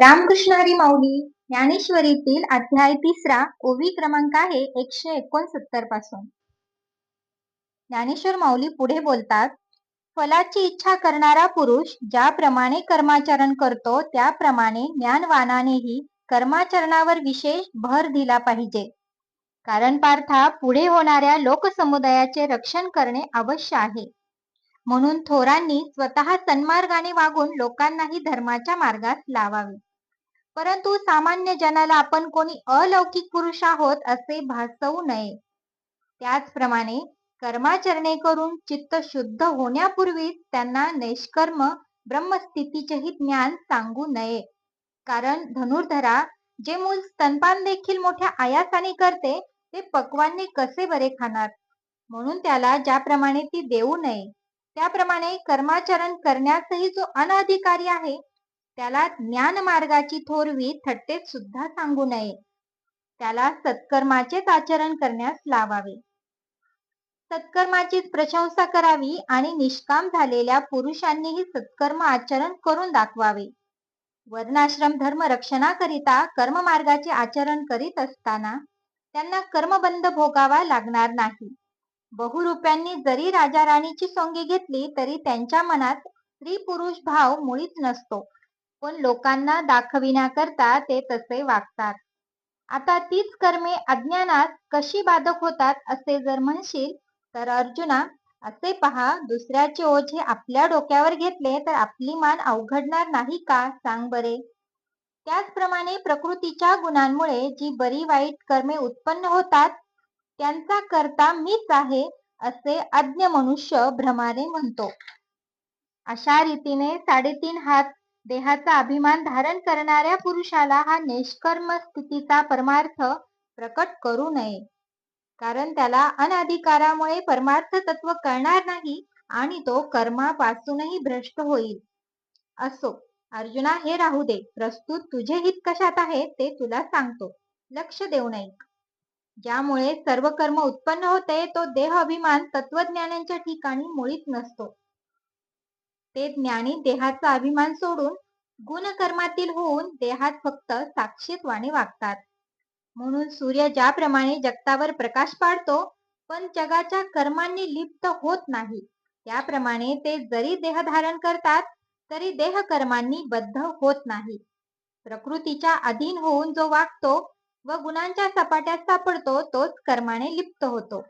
रामकृष्ण हरी माऊली ज्ञानेश्वरीतील अध्याय तिसरा ओवी क्रमांक आहे एकशे एकोणसत्तरपासून. ज्ञानेश्वर माऊली पुढे बोलतात फलाची इच्छा करणारा पुरुष ज्याप्रमाणे कर्माचरण करतो त्याप्रमाणे ज्ञानवानानेही कर्माचरणावर विशेष भर दिला पाहिजे. कारण पार्था पुढे होणाऱ्या लोकसमुदायाचे रक्षण करणे अवश्य आहे. म्हणून थोरांनी स्वतः सन्मार्गाने वागून लोकांनाही धर्माच्या मार्गात लावावे. परंतु सामान्य जनाला आपण कोणी अलौकिक पुरुष आहोत असे भासवू नये. त्याचप्रमाणे कर्माचरणे करून चित्त शुद्ध होण्यापूर्वीच त्यांना नैष्कर्म ब्रह्मस्थितीचेही ज्ञान सांगू नये. कारण धनुर्धरा जे मूल स्तनपान देखील मोठ्या आयासाने करते ते पक्वांनी कसे बरे खाणार? म्हणून त्याला ज्याप्रमाणे ती देऊ नये. त्याप्रमाणे कर्माचरण करण्यासही जो अनधिकारी आहे त्याला ज्ञान मार्गाची थोरवी थट्टेत सुद्धा सांगू नये. त्याला सत्कर्माचेच आचरण करण्यास लावावे. सत्कर्माचीच प्रशंसा करावी आणि निष्काम झालेल्या पुरुषांनीही सत्कर्म आचरण करून दाखवावे. वर्णाश्रम धर्म रक्षणाकरिता कर्म मार्गाचे आचरण करीत असताना त्यांना कर्मबंध भोगावा लागणार नाही. बहुरूप्यांनी जरी राजा राणीची सोंगी घेतली तरी त्यांच्या मनात स्त्री पुरुष भाव मुळीच नसतो. पण लोकांना दाखविण्याकरता ते तसे वागतात. आता तीच कर्मे अज्ञानात कशी बाधक होतात असे जर म्हणशील तर अर्जुना असे पहा दुसऱ्याचे ओझे आपल्या डोक्यावर घेतले तर आपली मान अवघडणार नाही का? सांग बरे. त्याचप्रमाणे प्रकृतीच्या गुणांमुळे जी बरी वाईट कर्मे उत्पन्न होतात त्यांचा करता मीच आहे असे अज्ञ मनुष्य भ्रमाने म्हणतो. अशा रीतीने साडेतीन हात देहाचा अभिमान धारण करणाऱ्या पुरुषाला हा निष्कर्म स्थितीचा परमार्थ प्रकट करू नये. कारण त्याला अनाधिकारामुळे परमार्थ तत्व कळणार नाही आणि तो कर्मापासूनही भ्रष्ट होईल. असो अर्जुना हे राहू दे. प्रस्तुत तुझे हित कशात आहे ते तुला सांगतो. लक्ष देऊ नये. ज्यामुळे सर्व कर्म उत्पन्न होते तो देह अभिमान तत्वज्ञानांच्या ठिकाणी मुळीच नसतो. ते ज्ञानी देहाचा अभिमान सोडून गुणकर्मातील होऊन देहात फक्त साक्षीत्वाने वागतात. म्हणून सूर्य ज्याप्रमाणे जगतावर प्रकाश पाडतो पण जगाच्या कर्मांनी लिप्त होत नाही. त्याप्रमाणे ते जरी देह धारण करतात तरी देह कर्मांनी बद्ध होत नाही. प्रकृतीच्या अधीन होऊन जो वागतो व गुणांच्या सपाट्यात सापडतो तोच कर्माने लिप्त होतो.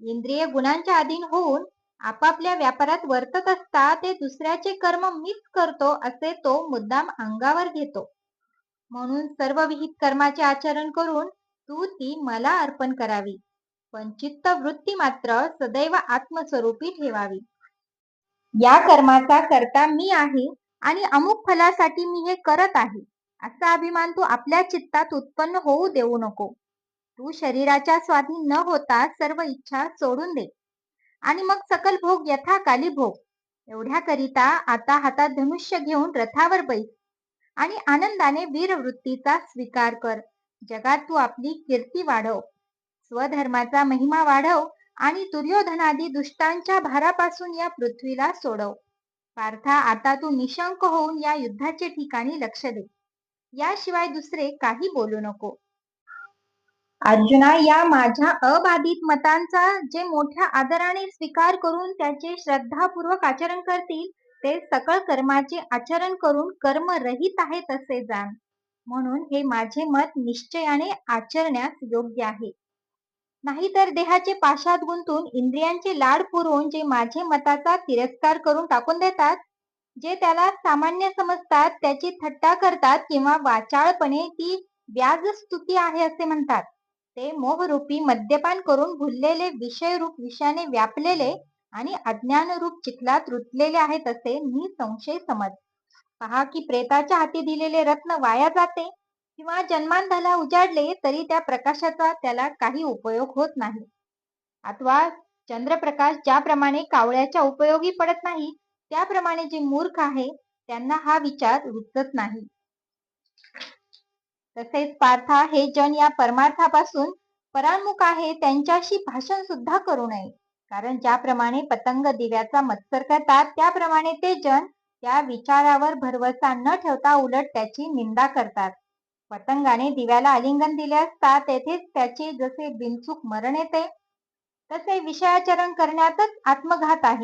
इंद्रिय गुणांच्या अधीन होऊन आपापल्या व्यापारात वर्तत असता ते दुसऱ्याचे कर्म मीच करतो असे तो मुद्दाम अंगावर घेतो. म्हणून सर्व विहित कर्माचे आचरण करून तू ती मला अर्पण करावी. पण चित्त वृत्ती मात्र सदैव आत्मस्वरूपी ठेवावी. या कर्माचा करता मी आहे आणि अमुक फलासाठी मी हे करत आहे. असा अभिमान तू आपल्या चित्तात उत्पन्न होऊ देऊ नको. तू शरीराच्या स्वाधीन न होता सर्व इच्छा सोडून दे. आणि मग सकल भोग यथाकाली भोग. एवढ्याकरिता आता हातात धनुष्य घेऊन रथावर बैस. आणि आनंदाने वीरवृत्तीचा स्वीकार कर. जगात तू आपली कीर्ती वाढव. स्वधर्माचा महिमा वाढव आणि दुर्योधनादी दुष्टांच्या भारापासून या पृथ्वीला सोडव. पार्था आता तू निशंक होऊन या युद्धाचे ठिकाणी लक्ष दे. याशिवाय दुसरे काही बोलू नको. अर्जुना या माझ्या अबाधित मतांचा जे मोठ्या आदराने स्वीकार करून त्याचे श्रद्धापूर्वक आचरण करतील ते सकळ कर्माचे आचरण करून कर्म रहित आहेत असे जाण. म्हणून हे माझे मत निश्चयाने आचरण्यास योग्य आहे. नाहीतर देहाचे पाशात गुंतून इंद्रियांचे लाड पुरवून जे माझे मताचा तिरस्कार करून टाकून देतात जे त्याला सामान्य समजतात त्याची थट्टा करतात किंवा वाचाळपणे ती व्याज स्तुती आहे असे म्हणतात. ते मोहरूपी मद्यपान करून भुललेले विषयरूप विषयाने व्यापलेले आणि अज्ञानरूप चिखलात रुतलेले आहेत असे मी संशय समज. पहा की प्रेताच्या हाती दिलेले रत्न वाया जाते किंवा जन्मांधाला उजाडले तरी त्या प्रकाशाचा त्याला काही उपयोग होत नाही. अथवा चंद्रप्रकाश ज्याप्रमाणे कावळ्याच्या उपयोगी पडत नाही त्याप्रमाणे जे मूर्ख आहे त्यांना हा विचार रुचत नाही. तसेच पार्था हे जन या परमार्थापासून परामुख आहे त्यांच्याशी भाषण सुद्धा करू नये. कारण ज्याप्रमाणे पतंग दिव्याचा मत्सर करतात त्याप्रमाणे ते जन त्या विचारावर भरवसा न ठेवता उलट त्याची निंदा करतात. पतंगाने दिव्याला आलिंगन दिले असता तेथेच त्याचे जसे बिनचूक मरण येते तसे विषयाचरण करण्यातच आत्मघात आहे.